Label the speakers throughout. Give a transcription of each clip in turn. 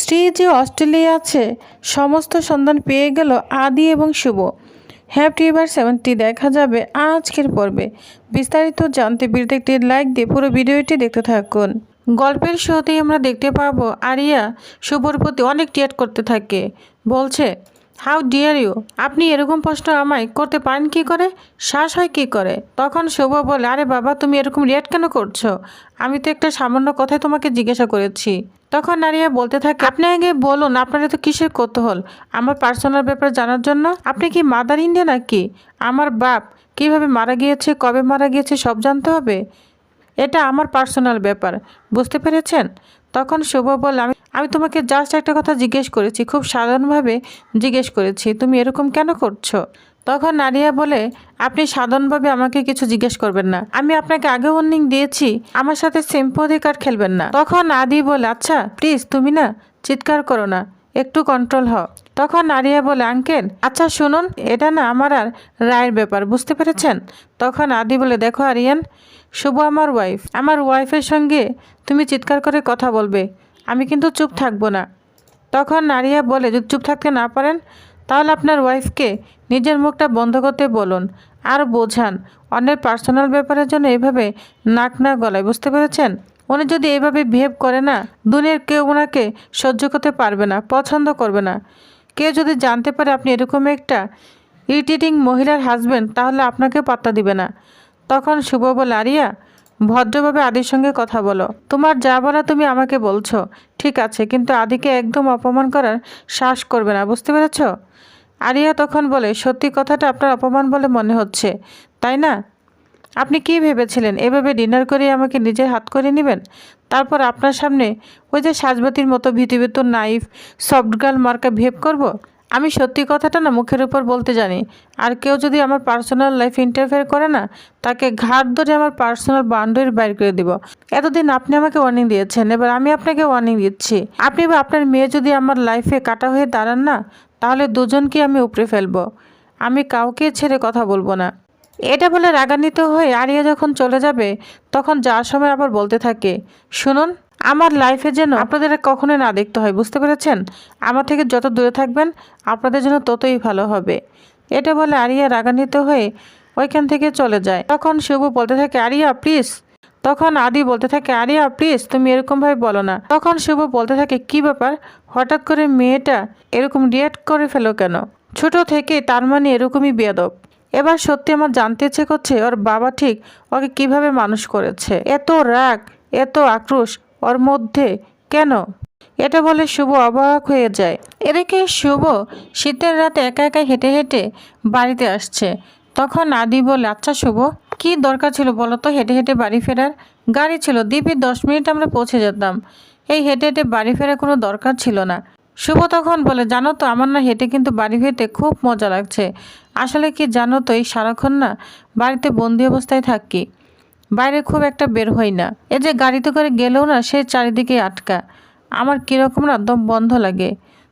Speaker 1: শ্রী যে অস্ট্রেলিয়া আছে, সমস্ত সন্ধান পেয়ে গেল আদি এবং শুভ। হ্যাপটি এবার সেভেনটি, দেখা যাবে আজকের পর্বে। বিস্তারিত জানতে ভিডিওতে একটি লাইক দিয়ে পুরো ভিডিওটি দেখতে থাকুন। গল্পের শুরুতেই আমরা দেখতে পাবো আরিয়া শুভর প্রতি অনেক টিয়াট করতে থাকে। বলছে হাউ ডিয়ার ইউ? আপনি এরকম প্রশ্ন আমায় করতে পারেন কি করে? শ্বাস হয় কি করে? তখন শুভ বলে, আরে বাবা, তুমি এরকম রিয়াক্ট কেন করছ? আমি তো একটা সামান্য কথাই তোমাকে জিজ্ঞাসা করেছি। তখন নারিয়া বলতে থাকে, আপনি আগে বলুন, আপনার তো কিসের কৌতূহল? আমার পার্সোনাল ব্যাপার জানার জন্য? আপনি কি মাদার ইন্ডিয়া নাকি? আমার বাপ কীভাবে মারা গিয়েছে, কবে মারা গিয়েছে, সব জানতে হবে? এটা আমার পার্সোনাল ব্যাপার, বুঝতে পেরেছেন? তখন শুভ বল আমি আমি তোমাকে জাস্ট একটা কথা জিজ্ঞেস করেছি, খুব সাধারণভাবে জিজ্ঞেস করেছি, তুমি এরকম কেন করছ? তখন নারিয়া বলে, আপনি সাধারণভাবে আমাকে কিছু জিজ্ঞেস করবেন না। আমি আপনাকে আগে ওয়ার্নিং দিয়েছি, আমার সাথে সিম্পথি কার্ড খেলবেন না। তখন আদি বলে আচ্ছা প্লিজ তুমি না, চিৎকার করো না, একটু কন্ট্রোল হও। তখন নারিয়া বলে, আঙ্কেল আচ্ছা শুনুন, এটা না আমার আর রায়ের ব্যাপার, বুঝতে পেরেছেন? তখন আদি বলে, দেখো আরিয়ান, শুভ আমার ওয়াইফ আমার ওয়াইফের সঙ্গে তুমি চিৎকার করে কথা বলবে, আমি কিন্তু চুপ থাকব না। তখন নারিয়া বলে, যদি চুপ থাকতে না পারেন, তাহলে আপনার ওয়াইফকে নিজের মুখটা বন্ধ করতে বলুন আর বোঝান। অন্যের পার্সোনাল ব্যাপারের জন্য এভাবে নাক না গলায়, বুঝতে পেরেছেন? উনি যদি এভাবে বিহেভ করে না, দুনিয়ার কেউ ওনাকে সহ্য করতে পারবে না, পছন্দ করবে না। কেউ যদি জানতে পারে আপনি এরকম একটা ইরিটেটিং মহিলার হাজবেন্ড তাহলে আপনাকে পাত্তা দিবে না। তখন শুভ বলে, আরিয়া, ভদ্রভাবে আদির সঙ্গে কথা বলো। তোমার যা বলা তুমি আমাকে বলছো। ঠিক আছে, কিন্তু আদিকে একদম অপমান করার শ্বাস করবে না, বুঝতে পেরেছ? আরিয়া তখন বলে, সত্যি কথাটা আপনার অপমান বলে মনে হচ্ছে, তাই না? আপনি কি ভেবেছিলেন? এভাবে ডিনার করে আমাকে নিজের হাত করে নেবেন? তারপর আপনার সামনে ওই যে সাজবাতির মতো ভীতিভীত নাইফ, সফট গার্ল মার্কা ভেব করব। আমি সত্যি কথাটা না মুখের উপর বলতে জানি। আর কেউ যদি আমার পার্সোনাল লাইফ ইন্টারফেয়ার করে না, তাকে ঘাট ধরে আমার পার্সোনাল বাউন্ডারি বাইর করে দিব। এতদিন আপনি আমাকে ওয়ার্নিং দিয়েছেন, এবার আমি আপনাকে ওয়ার্নিং দিচ্ছি। আপনি বা আপনার মেয়ে যদি আমার লাইফে কাটা হয়ে দাঁড়ান না, তাহলে দুজনকে আমি উপড়ে ফেলব। আমি কাউকে ছেড়ে কথা বলব না। এটা বলে রাগান্বিত হয়ে আরিয়া যখন চলে যাবে, তখন যার সময় আবার বলতে থাকে, শুনুন, আমার লাইফে যেন আপনাদের আর কখনোই না দেখতে হয়, বুঝতে পেরেছেন? আমার থেকে যত দূরে থাকবেন, আপনাদের জন্য ততই ভালো হবে। এটা বলে আরিয়া রাগান্বিত হয়ে ওইখান থেকে চলে যায়। তখন শুভ বলতে থাকে, আরিয়া প্লিজ তখন আদি বলতে থাকে, আরিয়া প্লিজ তুমি এরকমভাবে বলো না। তখন শুভ বলতে থাকে, কি ব্যাপার? হঠাৎ করে মেয়েটা এরকম রিয়াক্ট করে ফেলো কেন? ছোট থেকে তার মানে এরকমই বেয়াদব। এবার সত্যি আমার জানতে ইচ্ছে করছে, ওর বাবা ঠিক ওকে কীভাবে মানুষ করেছে? এত রাগ, এত আক্রোশ ওর মধ্যে কেন? এটা বলে শুভ অবাক হয়ে যায়। এদিকে শুভ শীতের রাতে একা একা হেঁটে হেঁটে বাড়িতে আসছে। তখন আদি বলে আচ্ছা শুভ, কি দরকার ছিল বলো তো? হেঁটে হেঁটে বাড়ি ফেরার গাড়ি ছিল। দিবি দশ মিনিট আমরা পৌঁছে যেতাম। এই হেঁটে হেঁটে বাড়ি ফেরার কোনো দরকার ছিল না। শুভ তখন বলে, জানো তো, আমার না হেঁটে কিন্তু বাড়ি ফিরতে খুব মজা লাগছে। আসলে কি জানো তো, এই সারাক্ষণ না বাড়িতে বন্দি অবস্থায় থাকি। বাইরে খুব একটা বের হই না। এ যে গাড়িতে করে গেলেও না সে চারিদিকে আটকা। আমার কীরকম না দম বন্ধ লাগে।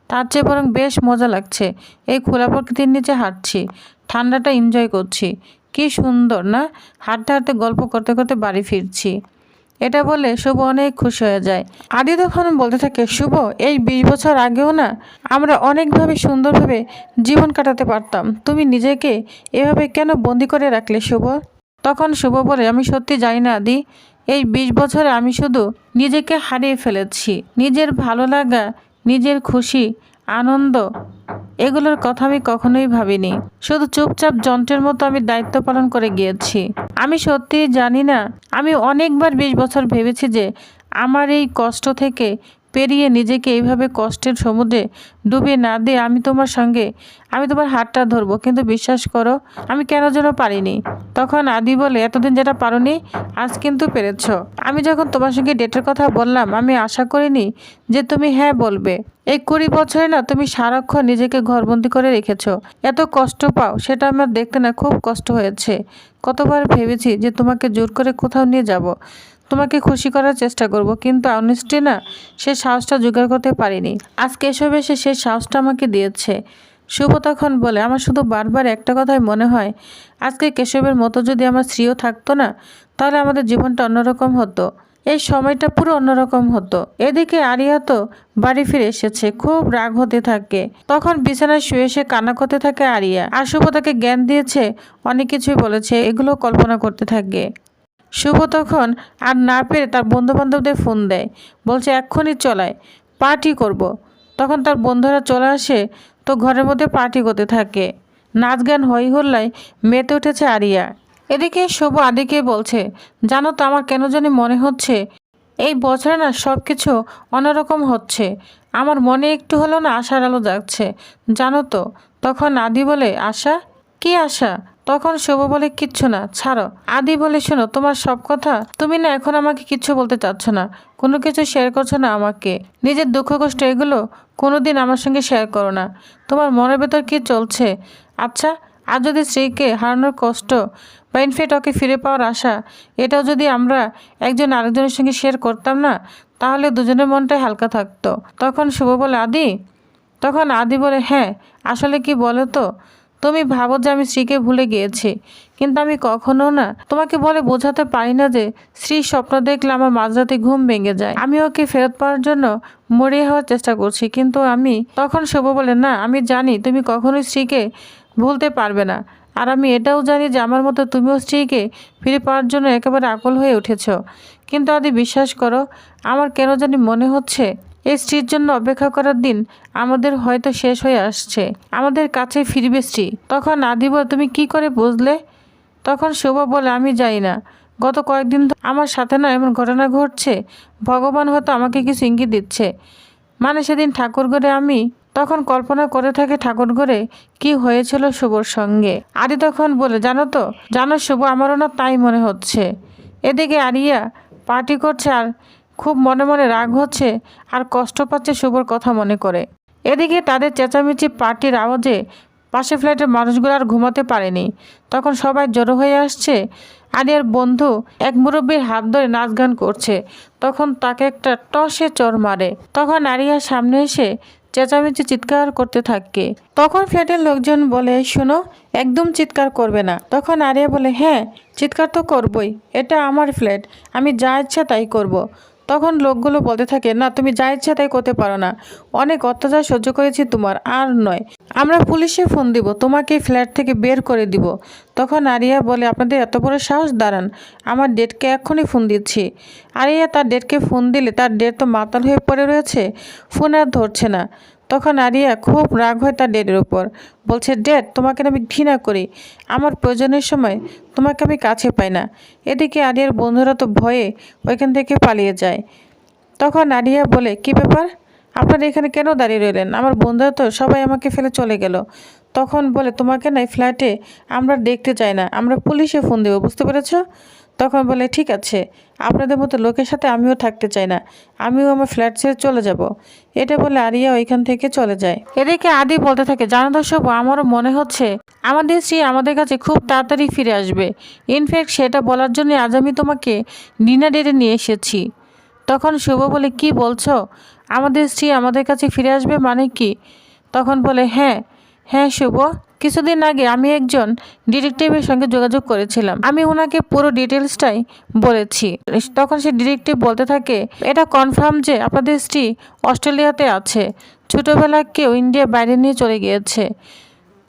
Speaker 1: তার চেয়ে বরং বেশ মজা লাগছে। এই খোলা প্রকৃতির নিচে হাঁটছি। ঠান্ডাটা এনজয় করছি। কি সুন্দর, না? হাঁটতে হাঁটতে গল্প করতে করতে বাড়ি ফিরছি। এটা বলে শুভ অনেক খুশি হয়ে যায়। আদি তখন বলতে থাকে, শুভ, এই বিশ বছর আগেও না, আমরা অনেকভাবে সুন্দরভাবে জীবন কাটাতে পারতাম। তুমি নিজেকে এভাবে কেন বন্দি করে রাখলে, শুভ? তখন শুভ বলে, আমি সত্যি জানি না, আদি। এই বিশ বছরে আমি শুধু নিজেকে হারিয়ে ফেলেছি। নিজের ভালো লাগা, নিজের খুশি, আনন্দ এগুলোর কথা আমি কখনোই ভাবিনি। শুধু চুপচাপ যন্ত্রের মতো আমি দায়িত্ব পালন করে গিয়েছি। আমি সত্যিই জানি না, আমি অনেকবার বিশ বছর ভেবেছি যে আমার এই কষ্ট থেকে পেরিয়ে নিজেকে এইভাবে কষ্টের সমুদ্রে ডুবিয়ে না দিয়ে আমি তোমার সঙ্গে, আমি তোমার হাতটা ধরবো, কিন্তু বিশ্বাস করো, আমি কেন যেন পারিনি। তখন আদি বলে, এতদিন যেটা পারোনি, আজ কিন্তু পেরেছ। আমি যখন তোমার সঙ্গে ডেটের কথা বললাম, আমি আশা করিনি যে তুমি হ্যাঁ বলবে। এই কুড়ি বছরে না তুমি সারাক্ষণ নিজেকে ঘরবন্দি করে রেখেছো। এত কষ্ট পাও, সেটা আমার দেখতে না খুব কষ্ট হয়েছে। কতবার ভেবেছি যে তোমাকে জোর করে কোথাও নিয়ে যাব। তোমাকে খুশি করার চেষ্টা করব, কিন্তু অনেস্টি না, সে সাহসটা জোগাড় করতে পারিনি। আজকে এসব এসে সে সাহসটা আমাকে দিয়েছে। শুভ তখন বলে, আমার শুধু বারবার একটা কথাই মনে হয়, আজকে কেশবের মতো যদি আমার স্ত্রীও থাকতো না, তাহলে আমাদের জীবনটা অন্যরকম হতো। এই সময়টা পুরো অন্যরকম হতো। এদিকে আরিয়া তো বাড়ি ফিরে এসেছে, খুব রাগ হতে থাকে। তখন বিছানায় শুয়ে সে কান্না করতে থাকে আরিয়া। আর শুভ তাকে জ্ঞান দিয়েছে, অনেক কিছুই বলেছে, এগুলো কল্পনা করতে থাকে। শুভ তখন আর না পেরে তার বন্ধু বান্ধবদের ফোন দেয়। বলছে, এক্ষুনি চলায় পার্টি করব। তখন তার বন্ধুরা চলে আসে তো ঘরের মধ্যে পার্টি করতে থাকে। নাচ গান হই হল্লায় মেতে উঠেছে আরিয়া। এদিকে শুভ আদিকে বলছে, জানো তো আমার কেন জানি মনে হচ্ছে, এই বছরে না সব কিছু অন্যরকম হচ্ছে। আমার মনে একটু হলেও না আশার আলো যাচ্ছে জানো তো? তখন আদি বলে, আশা? কি আশা? তখন শুভ বলে, কিচ্ছু না, ছাড়ো। আদি বলে, শোনো, তোমার সব কথা তুমি না এখন আমাকে কিচ্ছু বলতে চাচ্ছ না। কোনো কিছু শেয়ার করছ না আমাকে। নিজের দুঃখ কষ্ট এগুলো কোনোদিন আমার সঙ্গে শেয়ার করো না। তোমার মনের ভেতর কি চলছে? আচ্ছা আর যদি স্ত্রীকে হারানোর কষ্ট বা ইনফেক্ট ওকে ফিরে পাওয়ার আশা, এটাও যদি আমরা একজন আরেকজনের সঙ্গে শেয়ার করতাম না, তাহলে দুজনের মনটাই হালকা থাকতো। তখন শুভ বলে, আদি? তখন আদি বলে হ্যাঁ আসলে কি বলো তো? তুমি ভাবো যে আমি শ্রীকে ভুলে গিয়েছি, কিন্তু আমি কখনো না তোমাকে বলে বোঝাতে পারি না যে স্ত্রীর স্বপ্ন দেখলে আমার মাঝরাতে ঘুম ভেঙে যায়। আমি ওকে ফেরত পাওয়ার জন্য মরিয়ে হওয়ার চেষ্টা করছি, কিন্তু আমি তখন শুভ বলে, না, আমি জানি তুমি কখনোই শ্রীকে ভুলতে পারবে না, আর আমি এটাও জানি যে আমার মতো তুমিও স্ত্রীকে ফিরে পাওয়ার জন্য একেবারে আকল হয়ে উঠেছ। কিন্তু আদি বিশ্বাস করো, আমার কেন জানি মনে হচ্ছে এই স্ত্রীর জন্য অপেক্ষা করার দিন আমাদের হয়তো শেষ হয়ে আসছে। আমাদের কাছে ফিরবে স্ত্রী। তখন আদি বলে তুমি কি করে বুঝলে? তখন শুভ বলে, আমি যাই না। গত কয়েকদিন আমার সাথে না এমন ঘটনা ঘটছে। ভগবান হয়তো আমাকে কিছু ইঙ্গিত দিচ্ছে। মানে সেদিন ঠাকুরঘরে আমি তখন কল্পনা করে থাকে ঠাকুরঘরে কি হয়েছিল শুভর সঙ্গে। আদি তখন বলে, জানো তো, জানো শুভ, আমারও না তাই মনে হচ্ছে। এদিকে আরিয়া পার্টি করছে আর খুব মনে মনে রাগ হচ্ছে আর কষ্ট পাচ্ছে শুভর কথা মনে করে। এদিকে তাদের চেঁচামেচি পার্টির আওয়াজে পাশে ফ্ল্যাটের মানুষগুলো আর ঘুমাতে পারেনি। তখন সবাই জড়ো হয়ে আসছে। আরিয়ার বন্ধু এক মুরব্বীর হাত ধরে নাচ গান করছে। তখন তাকে একটা টসে চর মারে। তখন আরিয়ার সামনে এসে চেঁচামেচি চিৎকার করতে থাকে। তখন ফ্ল্যাটের লোকজন বলে, শোনো, একদম চিৎকার করবে না। তখন আরিয়া বলে হ্যাঁ চিৎকার তো করবই। এটা আমার ফ্ল্যাট। আমি যা ইচ্ছা তাই করব। তখন লোকগুলো বলতে থাকে, না, তুমি যা ইচ্ছা তাই করতে পারো না। অনেক অত্যাচার সহ্য করেছি তোমার, আর নয়। আমরা পুলিশে ফোন দিব, তোমাকে ফ্ল্যাট থেকে বের করে দিব। তখন আরিয়া বলে, আপনাদের এত বড় সাহস, দাঁড়ান। আমার ডেটকে এখনই ফোন দিচ্ছি। আরিয়া তার ডেটকে ফোন দিলে তার ডেট তো মাতাল হয়ে পড়ে রয়েছে, ফোন আর ধরছে না। তখন আরিয়া খুব রাগ হয় তার ডেটের উপর। বলছে ডেট তোমাকে আমি ঘৃণা করি। আমার প্রয়োজনের সময় তোমাকে আমি কাছে পাই না। এদিকে আরিয়ার বন্ধুরা তো ভয়ে ওইখান থেকে পালিয়ে যায়। তখন আরিয়া বলে, কি ব্যাপার? আপনারা এখানে কেন দাঁড়িয়ে রইলেন? আমার বন্ধুরা তো সবাই আমাকে ফেলে চলে গেল। তখন বলে, তোমাকে না ফ্ল্যাটে আমরা দেখতে চাই না। আমরা পুলিশে ফোন দেবো, বুঝতে পেরেছ? তখন বলে, ঠিক আছে, আপনাদের মতো লোকের সাথে আমিও থাকতে চাই না, আমিও আমার ফ্ল্যাট ছেড়ে চলে যাব। এটা বলে আরিয়া ওইখান থেকে চলে যায়। এদিকে আদি বলতে থাকে, জানো দর্শক, আমারও মনে হচ্ছে আমাদের স্ত্রী আমাদের কাছে খুব তাড়াতাড়ি ফিরে আসবে। ইনফ্যাক্ট সেটা বলার জন্য আজ আমি তোমাকে ডিনার ডেটে নিয়ে এসেছি। তখন শুভ বলে, কি বলছো? আমাদের স্ত্রী আমাদের কাছে ফিরে আসবে মানে কি? তখন বলে হ্যাঁ হ্যাঁ শুভ। কিছুদিন আগে আমি একজন ডিটেকটিভের সঙ্গে যোগাযোগ করেছিলাম। আমি ওনাকে পুরো ডিটেলসটাই বলেছি। তখন সে ডিটেকটিভ বলতে থাকে, এটা কনফার্ম যে আপনাদের স্ত্রী অস্ট্রেলিয়াতে আছে। ছোটোবেলা কেউ ইন্ডিয়া বাইরে নিয়ে চলে গিয়েছে।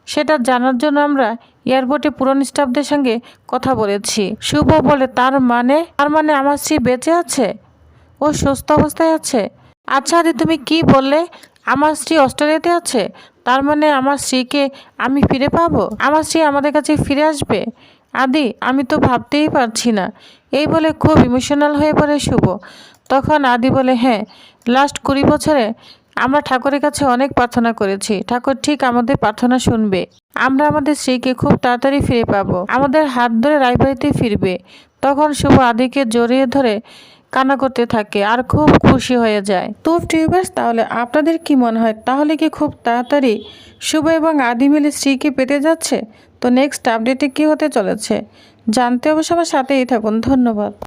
Speaker 1: সেটা জানার জন্য আমরা এয়ারপোর্টে পুরনো স্টাফদের সঙ্গে কথা বলেছি। শুভ বলে, তার মানে? তার মানে আমার স্ত্রী বেঁচে আছে? ও সুস্থ অবস্থায় আছে? আচ্ছা আদি, তুমি কি বললে? আমার স্ত্রী অস্ট্রেলিয়াতে আছে? তার মানে আমার স্ত্রীকে আমি ফিরে পাবো? আমার স্ত্রী আমাদের কাছে ফিরে আসবে? আদি, আমি তো ভাবতেই পারছি না। এই বলে খুব ইমোশনাল হয়ে পড়ে শুভ। তখন আদি বলে হ্যাঁ লাস্ট কুড়ি বছরে আমরা ঠাকুরের কাছে অনেক প্রার্থনা করেছি। ঠাকুর ঠিক আমাদের প্রার্থনা শুনবে। আমরা আমাদের স্ত্রীকে খুব তাড়াতাড়ি ফিরে পাবো। আমাদের হাত ধরে রায়বাড়িতে ফিরবে। তখন শুভ আদিকে জড়িয়ে ধরে কান্না করতে থাকে আর খুব খুশি হয়ে যায়। তো টিউবার্স তাহলে আপনাদের কি মনে হয়? তাহলে কি খুব তাড়াতাড়ি শুভ এবং আদি মিলে স্ত্রীকে পেতে যাচ্ছে? তো নেক্সট আপডেটে কি হতে চলেছে? জানতে অবশ্য আমার সাথেই থাকুন। ধন্যবাদ।